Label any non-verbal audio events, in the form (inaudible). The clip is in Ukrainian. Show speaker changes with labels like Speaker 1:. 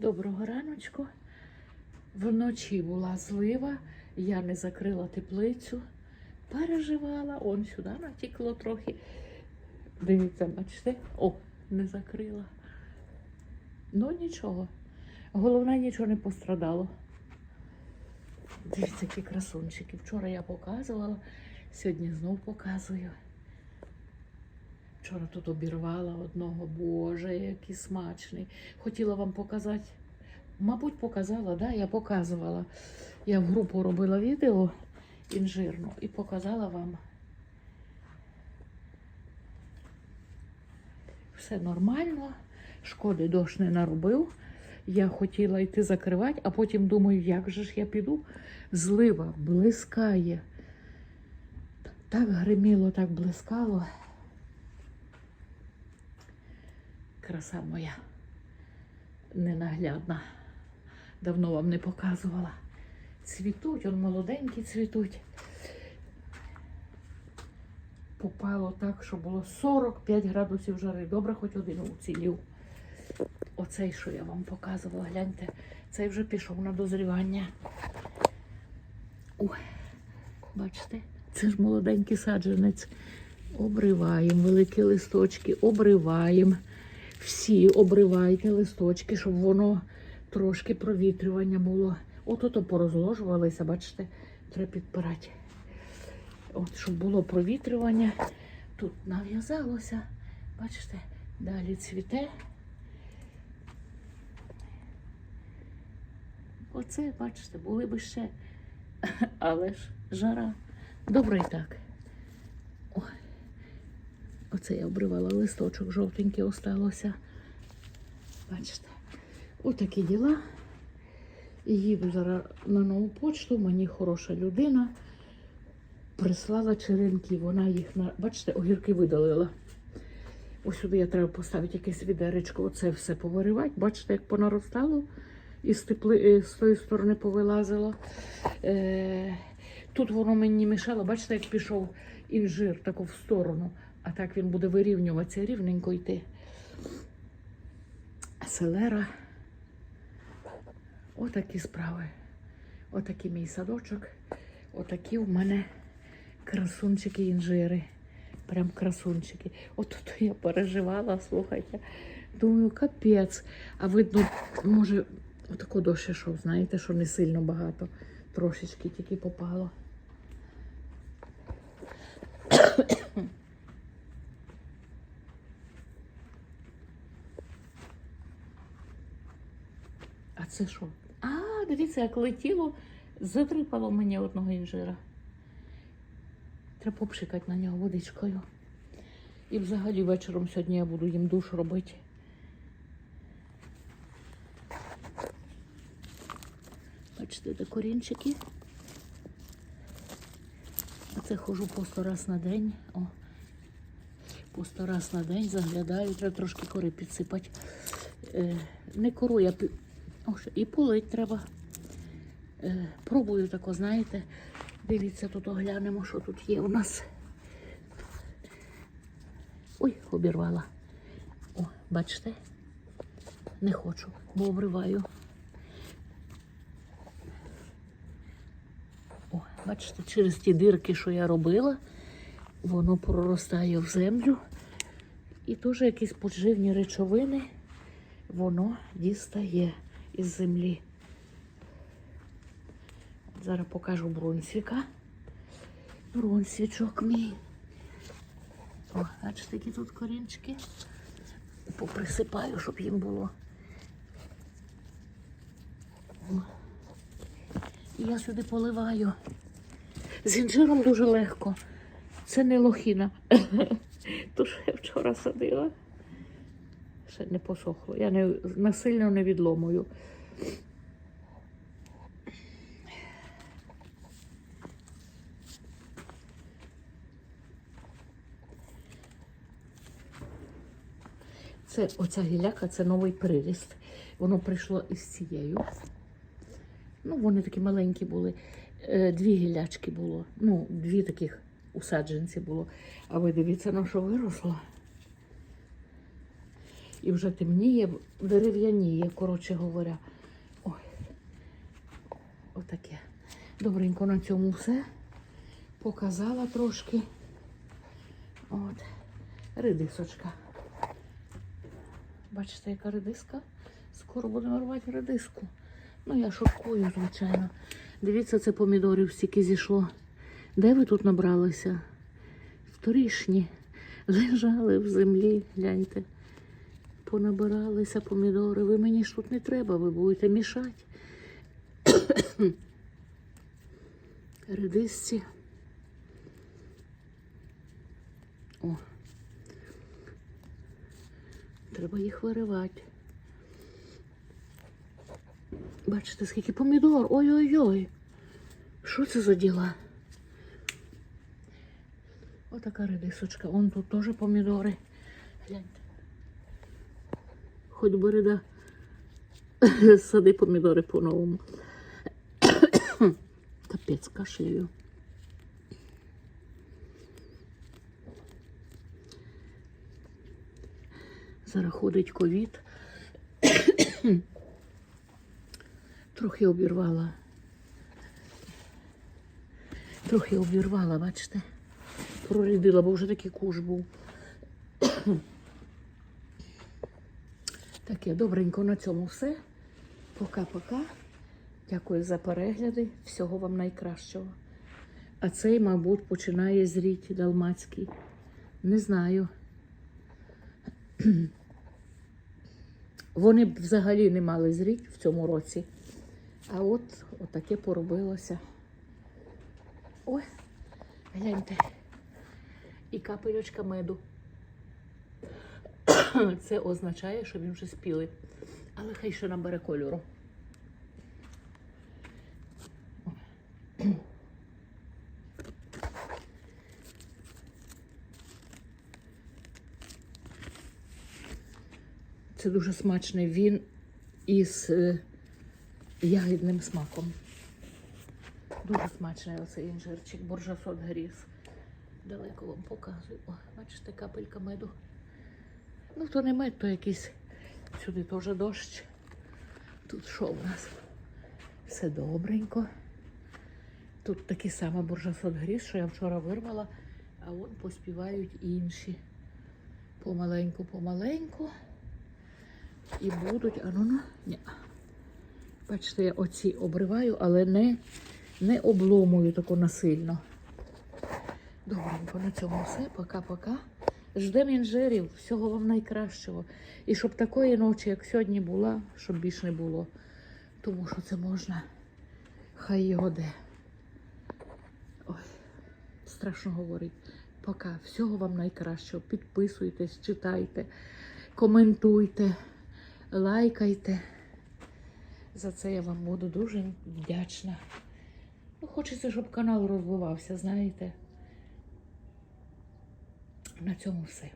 Speaker 1: Доброго раночку. Вночі була злива, я не закрила теплицю, переживала, он сюди натікло трохи. Дивіться, бачите? О, не закрила. Ну нічого. Головне, нічого не пострадало. Дивіться, які красунчики. Вчора я показувала, сьогодні знов показую. Вчора тут обірвала одного, боже, який смачний. Хотіла вам показати. Мабуть, показала, да? Я показувала. Я в групу робила відео інжирну і показала вам. Все нормально, шкоди дощ не наробив. Я хотіла йти закривати, а потім думаю, як же ж я піду. Злива блискає. Так гриміло, так блискало. Краса моя ненаглядна. Давно вам не показувала. Цвітуть, он молоденькі цвітуть. Попало так, що було 45 градусів жари. Добре, хоч один уцілів. Оцей, що я вам показувала, гляньте, цей вже пішов на дозрівання. Ой, бачите, це ж молоденький саджанець. Обриваємо великі листочки, обриваємо. Всі обривайте листочки, щоб воно трошки провітрювання було. От ото порозложувалися, бачите, треба підпирати. От, щоб було провітрювання. Тут нав'язалося, бачите, далі цвіте. Оце, бачите, були би ще, (laughs) але ж жара. Добре так. Оце я обривала листочок, жовтенький осталося. Бачите, отакі діла. І їду зараз на нову почту. Мені хороша людина прислала черенки. Вона їх на. Бачите, огірки видалила. Ось сюди я треба поставити якесь відеречко, оце все повиривати. Бачите, як понаростало і з, тепли... е, з тої сторони повилазило. Е... Тут воно мені мішало, бачите, як пішов інжир таку в сторону, а так він буде вирівнюватися, рівненько йти. Селера. Отакі справи. Отакий мій садочок. Отакі в мене красунчики інжири. Прям красунчики. От тут я переживала, слухайте. Думаю, капець. А видно, може, отако дощ ішов, знаєте, що не сильно багато. Трошечки тільки попало. А це що? А, дивіться, як летіло, затрипало мені одного інжира. Треба попшикати на нього водичкою. І взагалі вечором сьогодні я буду їм душ робити. Бачите, де корінчики. А це ходжу по сто раз на день. О. По сто раз на день заглядаю, треба трошки кори підсипати. Е, не кору, я і полить треба. Е, пробую тако, знаєте. Дивіться, тут оглянемо, що тут є у нас. Ой, обірвала. О, бачите? Не хочу, бо обриваю. О, бачите, через ті дирки, що я робила, воно проростає в землю. І теж якісь поживні речовини воно дістає із землі. Зараз покажу бронсвіка. Бронсвічок мій. О, бачите, які тут корінчики. Поприсипаю, щоб їм було. І я сюди поливаю. З інжиром дуже легко. Це не лохіна. (laughs) То, що я вчора садила. Ще не посохло. Я не, насильно не відломую. Це оця гіляка, це новий приріст. Воно прийшло із цією. Ну, вони такі маленькі були. Е, Дві гілячки було. Ну, дві таких усадженці було. А ви дивіться, на що виросло. І вже темніє, дерев'яніє, коротше говоря. Ой. Отаке. Добренько на цьому все. Показала трошки. От. Редисочка. Бачите, яка редиска? Скоро будемо рвати редиску. Ну, я шуткую, звичайно. Дивіться, це помідорів стільки зійшло. Де ви тут набралися? Вторішні. Лежали в землі, гляньте. Понабиралися помідори. Ви мені ж тут не треба, ви будете мішати. Редисці. О. Треба їх виривати. Бачите, скільки помідор. Ой-ой-ой. Що це за діла? Отака редисочка. Вон тут теж помідори. Гляньте. Хоч береда (laughs) сади помідори по-новому. (coughs) Капець кашляю. Зараз ходить ковід. (coughs) Трохи обірвала. Трохи обірвала, бачите? Прорідила, бо вже такий куш був. (coughs) Таке, добренько на цьому все. Пока-пока. Дякую за перегляди. Всього вам найкращого. А цей, мабуть, починає зріти далмацький. Не знаю. Вони б взагалі не мали зріти в цьому році. А от отаке поробилося. Ой, гляньте. І капелючка меду. (coughs) Це означає, що він вже спілий. Але хай ще набере кольору. (coughs) Це дуже смачний він із е, ягідним смаком. Дуже смачний оцей інжирчик, боржасот гріз. Далеко вам показую. О, бачите, капелька меду. Ну, то не мед, то якийсь. Сюди теж дощ. Тут що у нас? Все добренько. Тут такий самий буржасот гріз, що я вчора вирвала, а от поспівають інші. Помаленьку, помаленьку. І будуть, а ну, ну, ні. Бачите, я оці обриваю, але не, не обломую тако насильно. Добренько, на цьому все. Пока-пока. Ждемо інжирів, всього вам найкращого. І щоб такої ночі, як сьогодні була, щоб більш не було. Тому що це можна. Хай його де. Ой, страшно говорить. Пока. Всього вам найкращого. Підписуйтесь, читайте, коментуйте, лайкайте. За це я вам буду дуже вдячна. Ну, хочеться, щоб канал розвивався, знаєте. На цьому все.